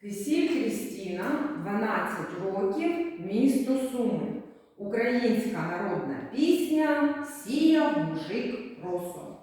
Кисіль Крістіна, 12 років, місто Суми. Українська народна пісня Сіяв мужик росу.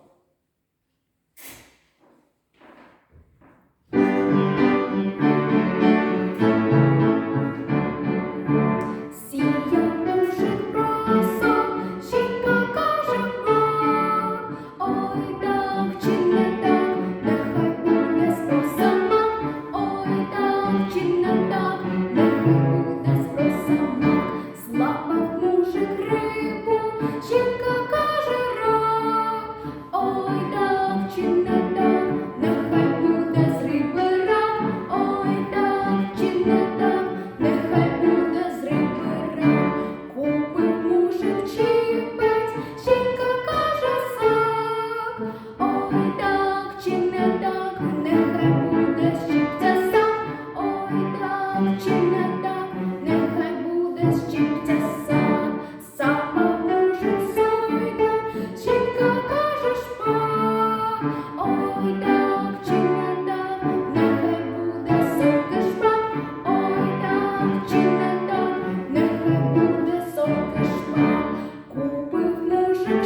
ой так чи не так, нехай буде з риби ой так чи не так, нехай буде з риби рак, купить мужик чіпець, жінка каже сак, ой так чи нехай буде щепця ой так чи так, нехай буде щепця. Ой,